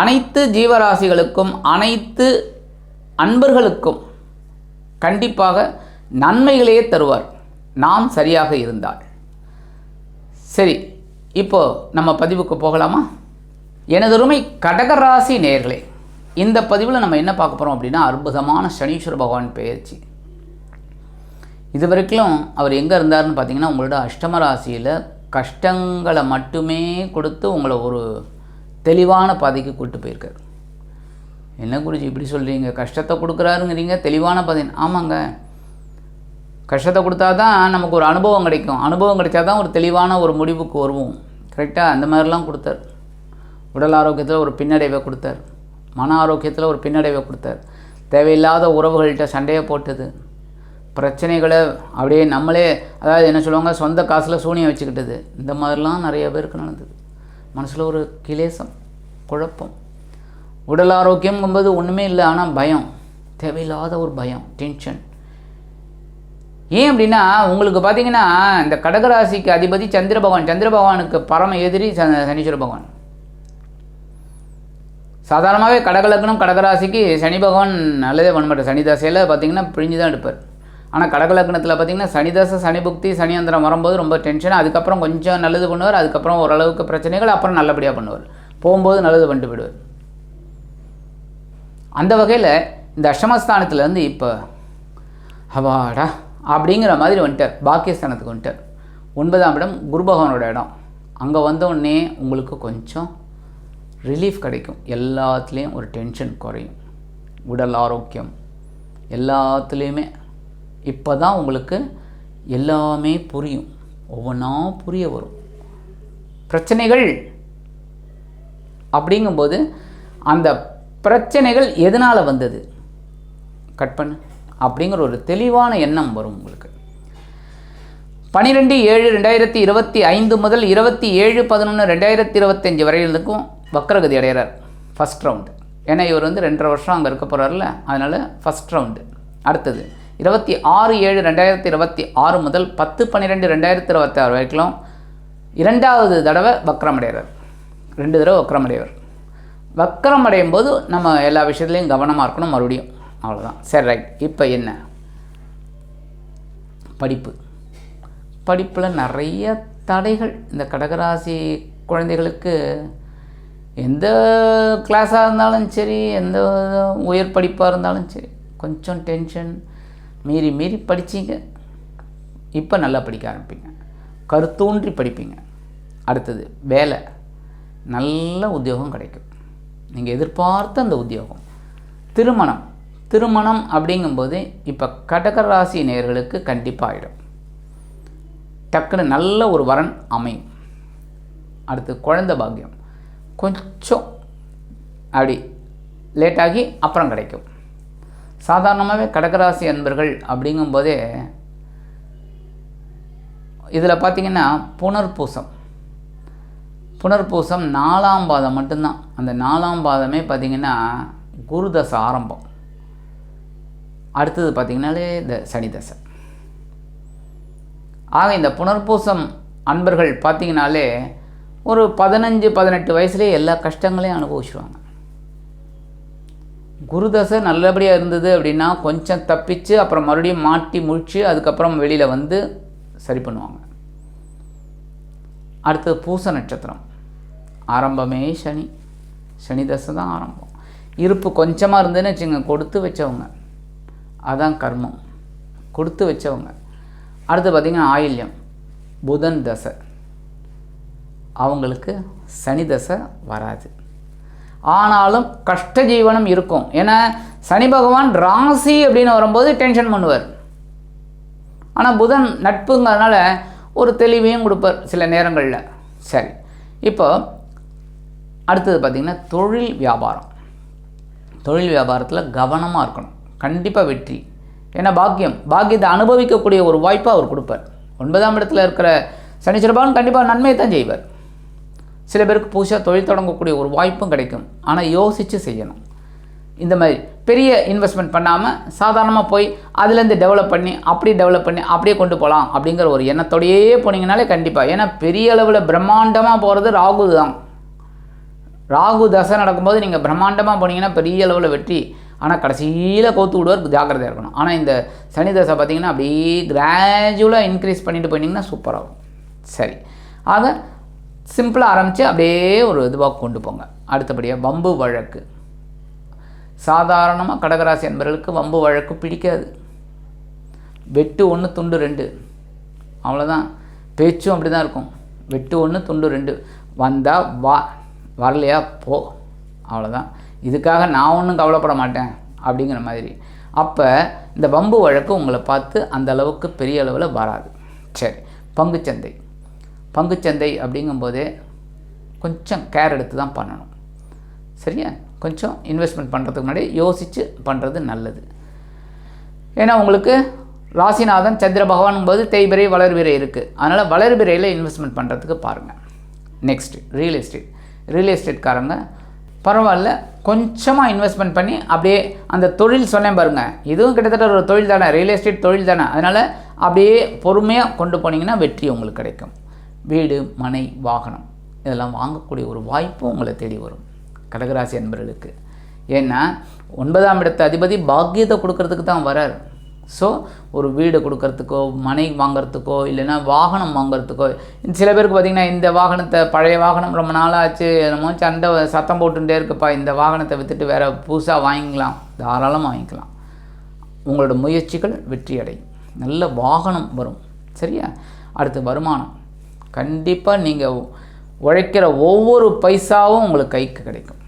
அனைத்து ஜீவராசிகளுக்கும் அனைத்து அன்பர்களுக்கும் கண்டிப்பாக நன்மைகளையே தருவார். நாம் சரியாக இருந்தால். சரி இப்போ நம்ம பதிவுக்கு போகலாமா? எனதொருமை கடகராசி நேர்களே இந்த பதிவில் நம்ம என்ன பார்க்க போகிறோம் அப்படின்னா அற்புதமான சனீஸ்வர பகவான் பெயர்ச்சி. இது வரைக்கும் அவர் எங்கே இருந்தார்னு பார்த்தீங்கன்னா உங்களோட அஷ்டம ராசியில் கஷ்டங்களை மட்டுமே கொடுத்து உங்களை ஒரு தெளிவான பாதைக்கு கூட்டு போயிருக்கார். என்ன குருஜி இப்படி சொல்கிறீங்க கஷ்டத்தை கொடுக்குறாருங்கிறீங்க தெளிவான பாதை. ஆமாங்க. கஷ்டத்தை கொடுத்தா தான் நமக்கு ஒரு அனுபவம் கிடைக்கும். அனுபவம் கிடைச்சா தான் ஒரு தெளிவான ஒரு முடிவுக்கு வருவோம். கரெக்டாக அந்த மாதிரிலாம் கொடுத்தார். உடல் ஆரோக்கியத்தில் ஒரு பின்னடைவை கொடுத்தார். மன ஆரோக்கியத்தில் ஒரு பின்னடைவை கொடுத்தார். தேவையில்லாத உறவுகள்கிட்ட சண்டையை போட்டது. பிரச்சனைகளை அப்படியே நம்மளே அதாவது என்ன சொல்லுவாங்க சொந்த காசில் சூனியம் வச்சுக்கிட்டது. இந்த மாதிரிலாம் நிறைய பேருக்கு நடந்தது. மனசில் ஒரு கிலேசம் குழப்பம். உடல் ஆரோக்கியம்ங்கும்போது ஒன்றுமே இல்லை ஆனால் பயம். தேவையில்லாத ஒரு பயம் டென்ஷன் ஏன் அப்படின்னா உங்களுக்கு பார்த்தீங்கன்னா இந்த கடகராசிக்கு அதிபதி சந்திர பகவான் சந்திர பகவானுக்கு பரம எதிரி ச- சனீஸ்வர பகவான். சாதாரணமாகவே கடகலக்கணம் கடகராசிக்கு சனி பகவான் நல்லதே பண்ண மாட்டார். சனி தசையில் பார்த்தீங்கன்னா பிழிஞ்சு தான் எடுப்பார். ஆனால் கடகலக்கணத்தில் பார்த்தீங்கன்னா சனிதச சனி புக்தி சனியந்திரம் வரும்போது ரொம்ப டென்ஷன் அதுக்கப்புறம் கொஞ்சம் நல்லது பண்ணுவார். அதுக்கப்புறம் ஓரளவுக்கு பிரச்சனைகள். அப்புறம் நல்லபடியாக பண்ணுவார். போகும்போது நல்லது பண்ணிட்டு விடுவார் அந்த வகையில் இந்த அஷ்டமஸ்தானத்துலேருந்து இப்போ அவாடா அப்படிங்கிற மாதிரி வந்துட்டார். பாக்கியஸ்தானத்துக்கு வந்துட்டார். ஒன்பதாம் இடம் குரு பகவானோட இடம். அங்கே வந்தோடனே உங்களுக்கு கொஞ்சம் ரிலீஃப் கிடைக்கும். எல்லாத்துலேயும் ஒரு டென்ஷன் குறையும். உடல் ஆரோக்கியம். எல்லாத்துலேயுமே இப்போ தான் உங்களுக்கு எல்லாமே புரியும். ஒவ்வொன்றா புரிய வரும். பிரச்சனைகள் அப்படிங்கும்போது அந்த பிரச்சனைகள் எதனால் வந்தது? கட் பண்ணு. அப்படிங்கிற ஒரு தெளிவான எண்ணம் வரும் உங்களுக்கு. பன்னிரெண்டு ஏழு ரெண்டாயிரத்தி இருபத்தி ஐந்து முதல் இருபத்தி ஏழு பதினொன்று ரெண்டாயிரத்தி இருபத்தஞ்சி வரையிலுக்கும் வக்ரகதி அடைகிறார். ஃபஸ்ட் ரவுண்டு ஏன்னா இவர் வந்து ரெண்டரை வருஷம் அங்கே இருக்க போகிறார்ல அதனால் ஃபஸ்ட் ரவுண்டு அடுத்தது. இருபத்தி ஆறு ஏழு ரெண்டாயிரத்தி இருபத்தி ஆறு முதல் பத்து பன்னிரெண்டு ரெண்டாயிரத்தி இருபத்தி ஆறு வரைக்கும் இரண்டாவது தடவை வக்ரம் ரெண்டு தடவை வக்ரம் அடைவர் அடையும் போது நம்ம எல்லா விஷயத்துலையும் கவனமாக இருக்கணும் மறுபடியும். அவ்வளோதான் சரி ரைட் இப்போ என்ன? படிப்பு. படிப்பில் நிறைய தடைகள். இந்த கடகராசி குழந்தைகளுக்கு எந்த கிளாஸாக இருந்தாலும் சரி எந்த உயர் படிப்பாக இருந்தாலும் சரி கொஞ்சம் டென்ஷன் மீறி மீறி படித்தீங்க இப்போ நல்லா படிக்க ஆரம்பிப்பீங்க கருத்தூன்றி படிப்பீங்க. அடுத்தது வேலை. நல்ல உத்தியோகம் கிடைக்கும். நீங்கள் எதிர்பார்த்த அந்த உத்தியோகம். திருமணம். திருமணம் அப்படிங்கும்போது இப்போ கடகராசி நேயர்களுக்கு கண்டிப்பாக ஆகிடும் டக்குன்னு நல்ல ஒரு வரன் அமையும். அடுத்து குழந்தை பாக்கியம். கொஞ்சம் அப்படி லேட்டாகி அப்புறம் கிடைக்கும். சாதாரணமாகவே கடகராசி அன்பர்கள் அப்படிங்கும்போதே இதில் பார்த்தீங்கன்னா புனர்பூசம். புனர்பூசம் நாலாம் பாதம் மட்டும்தான். அந்த நாலாம் பாதமே பார்த்திங்கன்னா குருதசை ஆரம்பம். அடுத்தது பார்த்திங்கனாலே இந்த சனிதசை ஆக இந்த புனர்பூசம் அன்பர்கள் பார்த்திங்கனாலே ஒரு பதினஞ்சு பதினெட்டு வயசுலேயே எல்லா கஷ்டங்களையும் அனுபவிச்சுருவாங்க. குருதசை நல்லபடியாக இருந்தது அப்படின்னா கொஞ்சம் தப்பிச்சு அப்புறம் மறுபடியும் மாட்டி முழிச்சு அதுக்கப்புறம் வெளியில் வந்து சரி பண்ணுவாங்க. அடுத்தது பூச நட்சத்திரம். ஆரம்பமே சனி. சனி தசை தான் ஆரம்பம். இருப்பு கொஞ்சமாக இருந்ததுன்னு வச்சுங்க கொடுத்து வச்சவங்க. அதான் கர்மம். கொடுத்து வச்சவங்க. அடுத்து பார்த்திங்கன்னா ஆயில்யம். புதன் தசை. அவங்களுக்கு சனி தசை வராது. ஆனாலும் கஷ்ட ஜீவனம் இருக்கும். ஏன்னா சனி பகவான் ராசி அப்படின்னு வரும்போது டென்ஷன் பண்ணுவார். ஆனால் புதன் நட்புங்கிறதுனால ஒரு தெளிவையும் கொடுப்பார் சில நேரங்களில். சரி. இப்போ அடுத்தது பார்த்திங்கன்னா தொழில் வியாபாரம். தொழில் வியாபாரத்தில் கவனமாக இருக்கணும். கண்டிப்பாக வெற்றி. ஏன்னா பாக்கியம். பாக்கியத்தை அனுபவிக்கக்கூடிய ஒரு வாய்ப்பை அவர் கொடுப்பார். ஒன்பதாம் இடத்துல இருக்கிற சனீஸ்வரபான் கண்டிப்பாக நன்மையை தான் செய்வார். சில பேருக்கு புதுசாக தொழில் தொடங்கக்கூடிய ஒரு வாய்ப்பும் கிடைக்கும். ஆனால் யோசித்து செய்யணும். இந்த மாதிரி பெரிய இன்வெஸ்ட்மெண்ட் பண்ணாமல் சாதாரணமாக போய் அதுலேருந்து டெவலப் பண்ணி அப்படியே டெவலப் பண்ணி அப்படியே கொண்டு போகலாம் அப்படிங்கிற ஒரு எண்ணத்தோடையே போனீங்கனாலே கண்டிப்பாக ஏன்னா பெரிய அளவில் பிரம்மாண்டமாக போகிறது ராகு தான். ராகு தசை நடக்கும்போது நீங்கள் பிரம்மாண்டமாக போனீங்கன்னா பெரிய அளவில் வெற்றி. ஆனால் கடைசியில் கோத்து விடுவார் ஜாக்கிரதையாக இருக்கணும். ஆனால் இந்த சனி தசை பார்த்தீங்கன்னா அப்படியே கிராஜுவலாக இன்க்ரீஸ் பண்ணிட்டு போனீங்கன்னா சூப்பராகும் சரி. ஆக சிம்பிளாக ஆரம்பித்து அப்படியே ஒரு இதுவாக கொண்டு போங்க. அடுத்தபடியாக வம்பு வழக்கு. சாதாரணமாக கடகராசி என்பவர்களுக்கு வம்பு வழக்கு பிடிக்காது. வெட்டு ஒன்று துண்டு ரெண்டு. அவ்வளோதான் பேச்சும் அப்படி தான் இருக்கும். வெட்டு ஒன்று துண்டு ரெண்டு. வந்தால் வா வரலையா போ. அவ்வளோதான் இதுக்காக நான் ஒன்றும் கவலைப்பட மாட்டேன் அப்படிங்கிற மாதிரி. அப்போ இந்த வம்பு வழக்கு உங்களை பார்த்து அந்த அளவுக்கு பெரிய அளவில் வராது. சரி பங்குச்சந்தை. பங்குச்சந்தை அப்படிங்கும்போது கொஞ்சம் கேர் எடுத்து தான் பண்ணணும். சரியா? கொஞ்சம் இன்வெஸ்ட்மெண்ட் பண்ணுறதுக்கு முன்னாடி யோசித்து பண்ணுறது நல்லது. ஏன்னா உங்களுக்கு ராசிநாதன் சந்திர பகவான் போது தேய்பிரை வளர்பிறை இருக்குது அதனால் வளர்பிரையில் இன்வெஸ்ட்மெண்ட் பண்ணுறதுக்கு பாருங்கள் நெக்ஸ்ட் ரியல் எஸ்டேட் ரியல் எஸ்டேட்காரங்க பரவாயில்ல கொஞ்சமாக இன்வெஸ்ட்மெண்ட் பண்ணி அப்படியே அந்த தொழில் சொன்னேன் பாருங்கள் இதுவும் கிட்டத்தட்ட ஒரு தொழில் தானே ரியல் எஸ்டேட் தொழில் தானே. அதனால் அப்படியே பொறுமையாக கொண்டு போனீங்கன்னா வெற்றி உங்களுக்கு கிடைக்கும். வீடு மனை வாகனம் இதெல்லாம் வாங்கக்கூடிய ஒரு வாய்ப்பு உங்களை தேடி வரும். கடகராசி என்பவர்களுக்கு ஏன்னா ஒன்பதாம் இடத்த அதிபதி பாக்கியத்தை கொடுக்கறதுக்கு தான் வரார். ஸோ ஒரு வீடு கொடுக்கறதுக்கோ மனை வாங்கிறதுக்கோ இல்லைன்னா வாகனம் வாங்கிறதுக்கோ சில பேருக்கு பார்த்திங்கன்னா இந்த வாகனத்தை பழைய வாகனம் ரொம்ப நாளாச்சு என்னமோ சண்டை சத்தம் போட்டுட்டே இருக்குப்பா இந்த வாகனத்தை விற்றுட்டு வேறு புதுசாக வாங்கிக்கலாம் தாராளமாக வாங்கிக்கலாம். உங்களோட முயற்சிகள் வெற்றி அடையும் நல்ல வாகனம் வரும். சரியா? அடுத்து வருமானம். கண்டிப்பாக நீங்கள் உழைக்கிற ஒவ்வொரு பைசாவும் உங்களுக்கு கைக்கு கிடைக்கும்.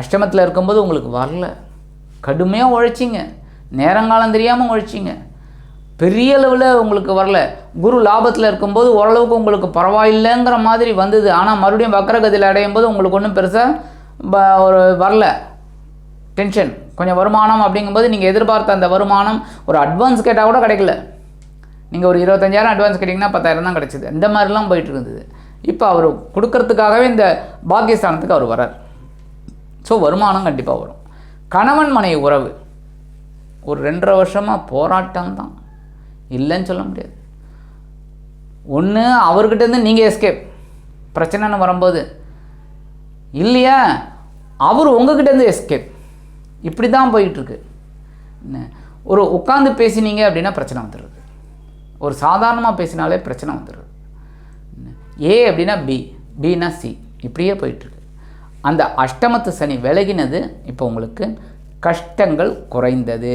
அஷ்டமத்தில் இருக்கும்போது உங்களுக்கு வரல. கடுமையாக உழைச்சிங்க. நேரங்காலம் தெரியாமல் உழைச்சிங்க. பெரிய அளவில் உங்களுக்கு வரல. குரு லாபத்தில் இருக்கும்போது ஓரளவுக்கு உங்களுக்கு பரவாயில்லைங்கிற மாதிரி வந்தது. ஆனால் மறுபடியும் வக்கரகதியில் அடையும் போது உங்களுக்கு ஒன்றும் பெருசாக ஒரு வரல. டென்ஷன் கொஞ்சம் வருமானம் அப்படிங்கும்போது நீங்கள் எதிர்பார்த்த அந்த வருமானம் ஒரு அட்வான்ஸ் கேட்டால் கூட கிடைக்கல. நீங்கள் ஒரு இருபத்தஞ்சாயிரம் அட்வான்ஸ் கேட்டிங்கன்னா பத்தாயிரம் தான் கிடச்சிது. இந்த மாதிரிலாம் போயிட்டு இருந்தது இப்போ அவர் கொடுக்கறதுக்காகவே இந்த பாக்கியஸ்தானத்துக்கு அவர் வரார் ஸோ வருமானம் கண்டிப்பாக வரும். கணவன் மனைவி உறவு. ஒரு ரெண்டரை வருஷமாக போராட்டம் தான். இல்லைன்னு சொல்ல முடியாது. ஒன்று அவர்கிட்டேருந்து நீங்கள் எஸ்கேப் பிரச்சனைன்னு வரும்போது. இல்லையா? அவர் உங்ககிட்டேருந்து எஸ்கேப் இப்படி தான் போயிட்டுருக்கு. என்ன? ஒரு உட்காந்து பேசினீங்க அப்படின்னா பிரச்சனை வந்துடுது. ஒரு சாதாரணமாக பேசினாலே பிரச்சனை வந்துடுது. ஏ அப்படின்னா பி பின்னா சி. இப்படியே போயிட்டுருக்கு. அந்த அஷ்டமத்து சனி விலகினது இப்போ உங்களுக்கு கஷ்டங்கள் குறைந்தது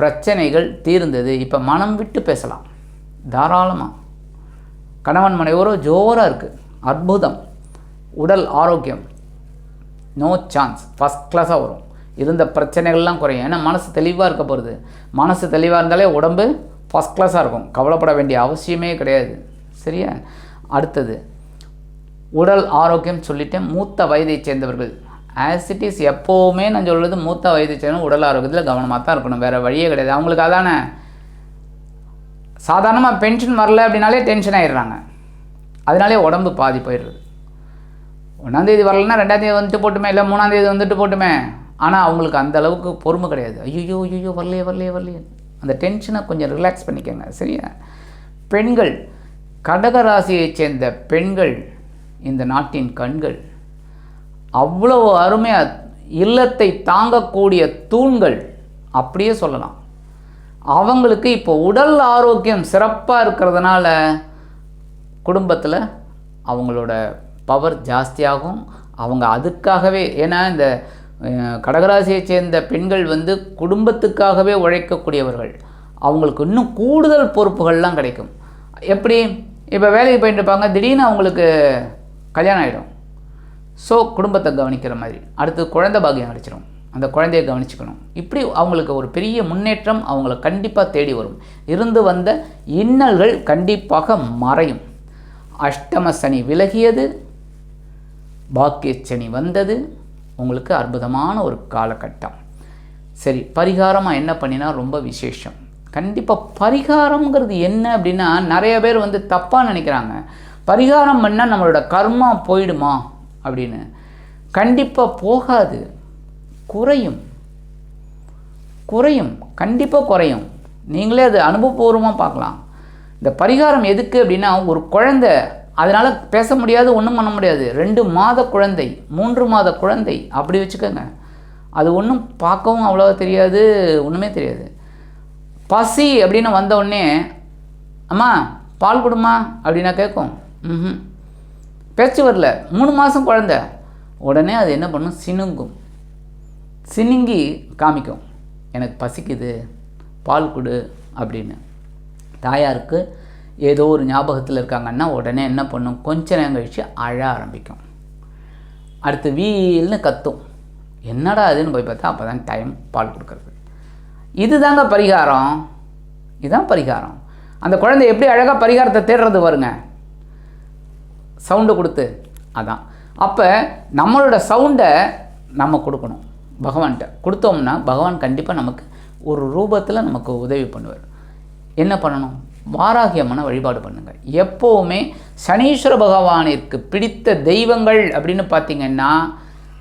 பிரச்சனைகள் தீர்ந்தது. இப்போ மனம் விட்டு பேசலாம். தாராளமாக கணவன் மனைவரோ ஜோராக இருக்குது அற்புதம். உடல் ஆரோக்கியம். நோ சான்ஸ் ஃபஸ்ட் கிளாஸாக வரும். இருந்த பிரச்சனைகள்லாம் குறையும். ஏன்னா மனசு தெளிவாக இருக்க போகிறது மனசு தெளிவாக இருந்தாலே உடம்பு ஃபஸ்ட் கிளாஸாக இருக்கும். கவலைப்பட வேண்டிய அவசியமே கிடையாது. சரியா? அடுத்தது உடல் ஆரோக்கியம் சொல்லிட்டேன் மூத்த வயதை சேர்ந்தவர்கள். ஆசிட்டிஸ் எப்போவுமே நான் சொல்கிறது மூத்த வயதை சேர்ந்த உடல் ஆரோக்கியத்தில் கவனமாக தான் இருக்கணும். வேறு வழியே கிடையாது. அவங்களுக்கு அதானே? சாதாரணமாக பென்ஷன் வரல அப்படின்னாலே டென்ஷன் ஆகிடுறாங்க அதனாலே உடம்பு பாதி போயிடுறது. ஒன்றாந்தேதி வரலன்னா ரெண்டாந்தேதி வந்துட்டு போட்டுமே இல்லை மூணாந்தேதி வந்துட்டு போட்டுமே. ஆனால் அவங்களுக்கு அந்த அளவுக்கு பொறுமை கிடையாது. ஐயோ ஐயோ வரலையே வரலையே வரலையே. அந்த டென்ஷனை கொஞ்சம் ரிலாக்ஸ் பண்ணிக்கோங்க சரியா? பெண்கள் கடக ராசியைச் சேர்ந்த பெண்கள் இந்த நாட்டின் கண்கள். அவ்வளவு அருமையாக இல்லத்தை தாங்கக்கூடிய தூண்கள் அப்படியே சொல்லலாம். அவங்களுக்கு இப்போ உடல் ஆரோக்கியம் சிறப்பாக இருக்கிறதுனால குடும்பத்தில் அவங்களோட பவர் ஜாஸ்தியாகும். அவங்க அதுக்காகவே ஏன்னா இந்த கடகராசியைச் சேர்ந்த பெண்கள் வந்து குடும்பத்துக்காகவே உழைக்கக்கூடியவர்கள். அவங்களுக்கு இன்னும் கூடுதல் பொறுப்புகள்லாம் கிடைக்கும். எப்படி? இப்போ வேலைக்கு போயிட்டு இருப்பாங்க திடீர்னு அவங்களுக்கு கல்யாணம் ஆகிடும் ஸோ குடும்பத்தை கவனிக்கிற மாதிரி. அடுத்து குழந்தை பாக்கியம் கிடைச்சிரும் அந்த குழந்தையை கவனிச்சுக்கணும். இப்படி அவங்களுக்கு ஒரு பெரிய முன்னேற்றம் அவங்கள கண்டிப்பாக தேடி வரும். இருந்து வந்த இன்னல்கள் கண்டிப்பாக மறையும். அஷ்டம சனி விலகியது. பாக்கிய சனி வந்தது. உங்களுக்கு அற்புதமான ஒரு காலகட்டம். சரி பரிகாரமாக என்ன பண்ணினா ரொம்ப விசேஷம். கண்டிப்பாக பரிகாரம்ங்கிறது என்ன அப்படின்னா நிறைய பேர் வந்து தப்பாக நினைக்கிறாங்க. பரிகாரம் பண்ணால் நம்மளோட கர்மா போயிடுமா அப்படின்னு. கண்டிப்பாக போகாது. குறையும். குறையும். கண்டிப்பாக குறையும். நீங்களே அது அனுபவபூர்வமாக பார்க்கலாம். இந்த பரிகாரம் எதுக்கு அப்படின்னா ஒரு குழந்தை அதனால் பேச முடியாது ஒன்றும் பண்ண முடியாது. ரெண்டு மாத குழந்தை மூன்று மாத குழந்தை அப்படி வச்சுக்கோங்க. அது ஒன்றும் பார்க்கவும் அவ்வளோ தெரியாது ஒன்றுமே தெரியாது. பசி அப்படின்னு வந்தவுடனே அம்மா பால் கொடுமா அப்படின்னா கேட்கும். ம் பேச்சு வரல. மூணு மாதம் குழந்தை. உடனே அது என்ன பண்ணும்? சினுங்கும். சினுங்கி காமிக்கும். எனக்கு பசிக்குது பால் கொடு அப்படின்னு. தாயாருக்கு ஏதோ ஒரு ஞாபகத்தில் இருக்காங்கன்னா உடனே என்ன பண்ணும்? கொஞ்ச நேரம் கழித்து அழ ஆரம்பிக்கும். அடுத்து வீல்னு கத்தும். என்னடா அதுன்னு போய் பார்த்தா அப்போ தான் டைம் பால் கொடுக்கறது. இதுதாங்க பரிகாரம். இதுதான் பரிகாரம். அந்த குழந்தை எப்படி அழகாக பரிகாரத்தை தேடுறது வருங்க சவுண்டு கொடுத்து. அதான். அப்போ நம்மளோட சவுண்டை நம்ம கொடுக்கணும். பகவான்கிட்ட. கொடுத்தோம்னா பகவான் கண்டிப்பாக நமக்கு ஒரு ரூபத்தில் நமக்கு உதவி பண்ணுவார். என்ன பண்ணணும்? வாராகி அம்மனை வழிபாடு பண்ணுங்கள். எப்போவுமே சனீஸ்வர பகவானிற்கு பிடித்த தெய்வங்கள் அப்படின்னு பார்த்தீங்கன்னா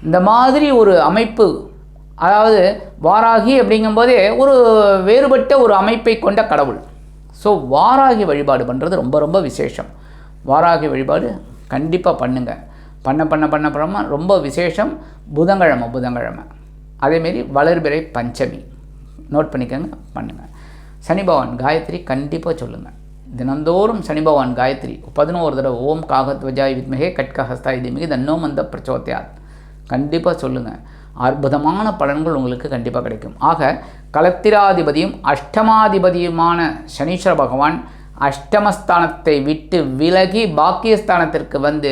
இந்த மாதிரி ஒரு அமைப்பு அதாவது வாராகி அப்படிங்கும்போதே ஒரு வேறுபட்ட ஒரு அமைப்பை கொண்ட கடவுள். ஸோ வாராகி வழிபாடு பண்ணுறது ரொம்ப ரொம்ப விசேஷம். வாராகி வழிபாடு கண்டிப்பாக பண்ணுங்கள் பண்ண பண்ண பண்ண பண்ணமா ரொம்ப விசேஷம். புதன்கிழமை புதன்கிழமை. அதேமாரி வளர்பிறை பஞ்சமி. நோட் பண்ணிக்கோங்க பண்ணுங்கள் சனி பகவான் காயத்ரி கண்டிப்பாக சொல்லுங்கள் தினந்தோறும் சனி பகவான் காயத்ரி. பதினோரு தடவை ஓம் காகத்வஜாய் வித்மகே கட்கஹஸ்தாய் திமிகி தன்னோ மந்த பிரச்சோத்தியாத் கண்டிப்பாக சொல்லுங்கள் அற்புதமான பலன்கள் உங்களுக்கு கண்டிப்பாக கிடைக்கும். ஆக கலத்திராதிபதியும் அஷ்டமாதிபதியுமான சனீஸ்வர பகவான் அஷ்டமஸ்தானத்தை விட்டு விலகி பாக்கியஸ்தானத்திற்கு வந்து